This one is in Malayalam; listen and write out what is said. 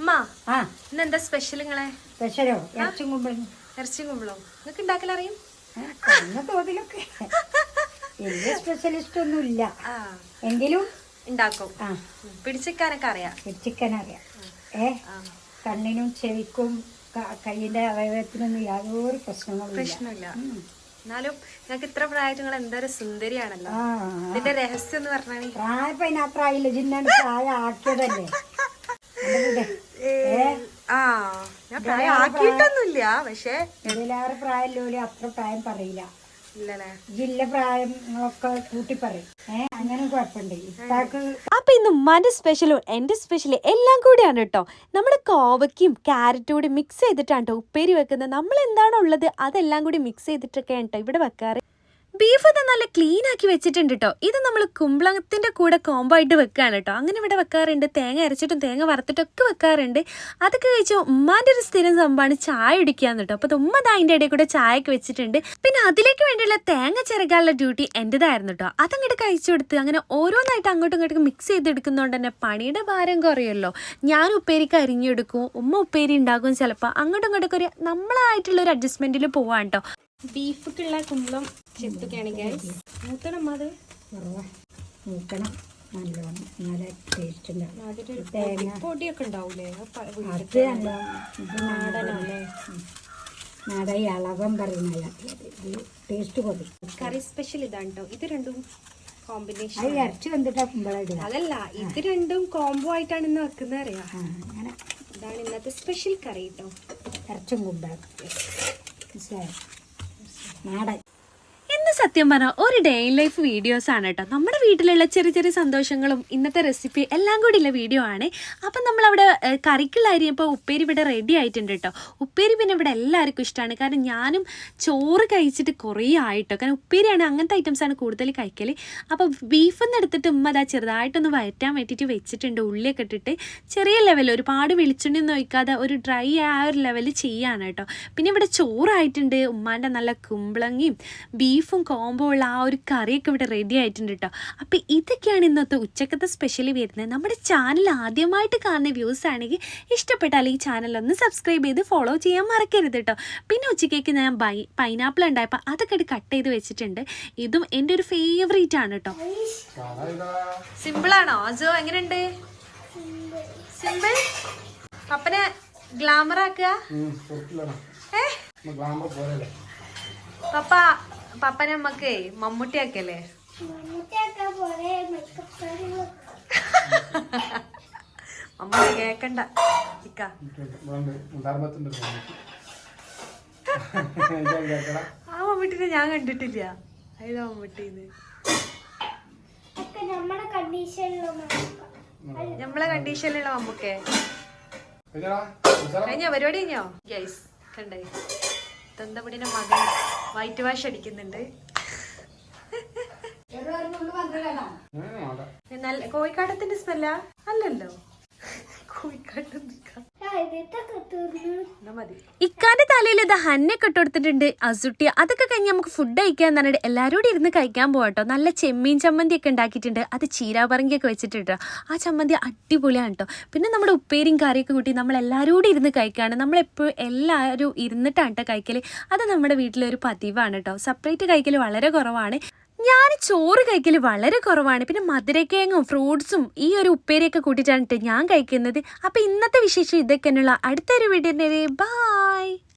ഇന്നെന്താ സ്പെഷ്യൽ നിങ്ങളെ സ്പെഷ്യലോ ഇറച്ചും കുമ്പളും ഇറച്ചും കുമ്പളോ നിങ്ങൾക്ക് ഉണ്ടാക്കലറിയും തോതിലൊക്കെ. വലിയ സ്പെഷ്യലിസ്റ്റ് ഒന്നും ഇല്ല ആ. എങ്കിലും? ഉണ്ടാക്കും പിടിച്ചിക്കാനൊക്കെ അറിയാം. ചിക്കൻ അറിയാം. ഏ? കണ്ണിനും ചെവിക്കും കൈയിന്റെ കയ്യിന്റെ അവയവത്തിനൊന്നും യാതൊരു പ്രശ്നങ്ങളും പ്രശ്നമില്ല. എന്നാലും നിങ്ങൾക്ക് ഇത്ര പ്രായമായിട്ട് നിങ്ങൾ എന്തൊരു സുന്ദരിയാണല്ലോ. ഇതിന്റെ രഹസ്യം എന്ന് പറഞ്ഞാൽ പ്രായപ്പം അതിനത്ര ആയില്ല. ജിന്നാണ് പ്രായം ആക്കിയതല്ലേ. ആ ഞാൻ പ്രായം ആക്കിയിട്ടൊന്നുമില്ല പക്ഷേ ഇതിലേറെ പ്രായമില്ലോൽ അത്ര പ്രായം പറയില്ല. ഇല്ലല്ലേ? ജില്ല പ്രായം ഒക്കെ കൂട്ടി പറയും. ഏ അങ്ങനെ കുഴപ്പമുണ്ട്. ഇപ്പാക്ക് അപ്പൊ ഇന്ന് ഉമ്മാന്റെ സ്പെഷ്യലും എന്റെ സ്പെഷ്യലും എല്ലാം കൂടിയാണ് കേട്ടോ നമ്മൾ കോവയ്ക്കും ക്യാരറ്റും കൂടി മിക്സ് ചെയ്തിട്ടാണ് കേട്ടോ ഉപ്പേരി വെക്കുന്നത്. നമ്മൾ എന്താണോ ഉള്ളത് അതെല്ലാം കൂടി മിക്സ് ചെയ്തിട്ടൊക്കെയാണ് കേട്ടോ ഇവിടെ വെക്കാറ്. ബീഫ് ഇത് നല്ല ക്ലീൻ ആക്കി വെച്ചിട്ടുണ്ട് കേട്ടോ ഇത് നമ്മൾ കുമ്പളത്തിന്റെ കൂടെ കോംബോ ആയിട്ട് വെക്കുകയാണ് കേട്ടോ അങ്ങനെ ഇവിടെ വെക്കാറുണ്ട്. തേങ്ങ അരച്ചിട്ടും തേങ്ങ വറുത്തിട്ടും ഒക്കെ വെക്കാറുണ്ട്. അതൊക്കെ കഴിച്ച് ഉമ്മാന്റെ ഒരു സ്ഥിരം സംഭവമാണ് ചായ ഇടിക്കാന്ന് കേട്ടോ അപ്പോൾ ഉമ്മ അതിന്റെ ഇടയിൽ കൂടെ ചായയൊക്കെ വെച്ചിട്ടുണ്ട്. പിന്നെ അതിലേക്ക് വേണ്ടിയുള്ള തേങ്ങ ചിരകാനുള്ള ഡ്യൂട്ടി എന്റെതായിരുന്നു കേട്ടോ അതങ്ങോട്ട് കഴിച്ചു കൊടുത്ത് അങ്ങനെ ഓരോന്നായിട്ട് അങ്ങോട്ടും ഇങ്ങോട്ടും മിക്സ് ചെയ്തെടുക്കുന്നതുകൊണ്ട് തന്നെ പണിയുടെ ഭാരം കുറയുമല്ലോ ഞാൻ ഉപ്പേരിക്ക് അരിഞ്ഞെടുക്കും ഉമ്മ ഉപ്പേരി ഉണ്ടാക്കും ചിലപ്പോൾ അങ്ങോട്ടും ഇങ്ങോട്ടൊക്കെ ഒരു നമ്മളായിട്ടുള്ള ഒരു അഡ്ജസ്റ്റ്മെന്റിൽ പോവാൻ കേട്ടോ ബീഫൊക്കെയുള്ള കുമ്പളം ചെത്തുകയാണെങ്കിൽ മൂത്തണം അത് നോക്കണം നല്ലോണം. നല്ല ടേസ്റ്റ് ഉണ്ടാവും പൊടിയൊക്കെ ഉണ്ടാവൂലേ? അത് നാടനല്ലേ നാടൻ ഇളവം അളവം പറയുന്ന ഇത് ടേസ്റ്റ് കുറയും കറി സ്പെഷ്യൽ ഇതാണ് കേട്ടോ ഇത് രണ്ടും കോമ്പിനേഷൻ അത് ഇറച്ചി വന്നിട്ടാ കുമ്പളം അതല്ല ഇത് രണ്ടും കോംബോ ആയിട്ടാണ് ഇന്ന് വെക്കുന്നത് അറിയാം. അങ്ങനെ. ഇതാണ് ഇന്നത്തെ സ്പെഷ്യൽ കറി കേട്ടോ ഇറച്ചും കുമ്പളം. മനസ്സിലായോ? നാടൻ. സത്യം പറഞ്ഞാൽ ഒരു ഡേ ഇൻ ലൈഫ് വീഡിയോസ് ആണ് കേട്ടോ നമ്മുടെ വീട്ടിലുള്ള ചെറിയ ചെറിയ സന്തോഷങ്ങളും ഇന്നത്തെ റെസിപ്പി എല്ലാം കൂടി ഉള്ള വീഡിയോ ആണ്. അപ്പം നമ്മളവിടെ കറിക്കുള്ള അരി ഇപ്പോൾ ഉപ്പേരി ഇവിടെ റെഡി ആയിട്ടുണ്ട് കേട്ടോ ഉപ്പേരി പിന്നെ ഇവിടെ എല്ലാവർക്കും ഇഷ്ടമാണ് കാരണം ഞാനും ചോറ് കഴിച്ചിട്ട് കുറേ ആയിട്ടോ. കാരണം ഉപ്പേരിയാണ് അങ്ങനത്തെ ഐറ്റംസാണ് കൂടുതൽ കഴിക്കൽ അപ്പോൾ ബീഫിൽ നിന്ന് എടുത്തിട്ട് ഉമ്മ അതാ ചെറുതായിട്ടൊന്ന് വരറ്റാൻ വേണ്ടിയിട്ട് വെച്ചിട്ടുണ്ട്. ഉള്ളിയൊക്കെ ഇട്ടിട്ട് ചെറിയ ലെവൽ ഒരുപാട് വെളിച്ചെണ്ണയൊന്നും ഒഴിക്കാതെ ഒരു ഡ്രൈ ആ ഒരു ലെവൽ ചെയ്യാണ് കേട്ടോ പിന്നെ ഇവിടെ ചോറായിട്ടുണ്ട്. ഉമ്മാന്റെ നല്ല കുമ്പളങ്ങിയും ബീഫും കോംബോ ഉള്ള ആ ഒരു കറിയൊക്കെ ഇവിടെ റെഡി ആയിട്ടുണ്ട് കേട്ടോ അപ്പോൾ ഇതൊക്കെയാണ് ഇന്നത്തെ ഉച്ചക്കത്തെ സ്പെഷ്യലി വരുന്നത്. നമ്മുടെ ചാനൽ ആദ്യമായിട്ട് കാണുന്ന വ്യൂസ് ആണെങ്കിൽ ഇഷ്ടപ്പെട്ടാൽ ഈ ചാനൽ ഒന്ന് സബ്സ്ക്രൈബ് ചെയ്ത് ഫോളോ ചെയ്യാൻ മറക്കരുത് കേട്ടോ പിന്നെ ഉച്ചക്കേക്ക് ഞാൻ ബൈ പൈനാപ്പിൾ ഉണ്ടായപ്പോൾ അതൊക്കെ കട്ട് ചെയ്ത് വെച്ചിട്ടുണ്ട്. ഇതും എന്റെ ഒരു ഫേവറേറ്റ് ആണ് കേട്ടോ സിമ്പിളാണോ അജോ എങ്ങനെയുണ്ട്? സിമ്പിൾ പപ്പനെ ഗ്ലാമർ ആക്കുക? പപ്പ പപ്പനെ നമ്മക്ക് മമ്മൂട്ടി ആക്കല്ലേ മമ്മൂട്ടി കേക്കണ്ട ആ മമ്മൂട്ടിനെ ഞാൻ കണ്ടിട്ടില്ല. അതിലാ മമ്മൂട്ടിന്ന്? നമ്മളെ കണ്ടീഷനിലുള്ള മമ്മൂക്കേ. കഴിഞ്ഞോ? പരിപാടി കഴിഞ്ഞോ? ഗൈസ് കണ്ടേ. തന്തപടിയുടെ മകൻ വൈറ്റ് വാഷ് അടിക്കുന്നുണ്ട്. കോഴിക്കാട്ടത്തിന്റെ സ്മെല്ലാ അല്ലല്ലോ. കോഴിക്കാട്ടം ഇക്കാന്റെ തലയിൽ ഇത് ഹന്നൊക്കെ ഇട്ട് കൊടുത്തിട്ടുണ്ട് അസുട്ടി അതൊക്കെ കഴിഞ്ഞ് നമുക്ക് ഫുഡ് കഴിക്കാൻ പറഞ്ഞിട്ട് എല്ലാവരും കൂടി ഇരുന്ന് കഴിക്കാൻ പോകട്ടോ നല്ല ചെമ്മീൻ ചമ്മന്തി ഒക്കെ ഉണ്ടാക്കിയിട്ടുണ്ട്. അത് ചീരാപറങ്കിയൊക്കെ വെച്ചിട്ടുണ്ട് ആ ചമ്മന്തി അടിപൊളിയാണ് കേട്ടോ പിന്നെ നമ്മുടെ ഉപ്പേരിയും കറിയൊക്കെ കൂട്ടി നമ്മൾ എല്ലാവരും കൂടി ഇരുന്ന് കഴിക്കുകയാണ് നമ്മളെപ്പോഴും എല്ലാവരും ഇരുന്നിട്ടാണ് കേട്ടോ കഴിക്കൽ അത് നമ്മുടെ വീട്ടിലൊരു പതിവാണ് കേട്ടോ സെപ്പറേറ്റ് കഴിക്കൽ വളരെ കുറവാണ്. ഞാൻ ചോറ് കഴിക്കൽ വളരെ കുറവാണ്. പിന്നെ മധുരക്കിഴങ്ങും ഫ്രൂട്ട്സും ഈ ഒരു ഉപ്പേരിയൊക്കെ കൂട്ടിയിട്ടാണ് ഞാൻ കഴിക്കുന്നത്. അപ്പോൾ ഇന്നത്തെ വിശേഷം ഇതൊക്കെ തന്നെയുള്ള അടുത്തൊരു വീഡിയോ ബൈ.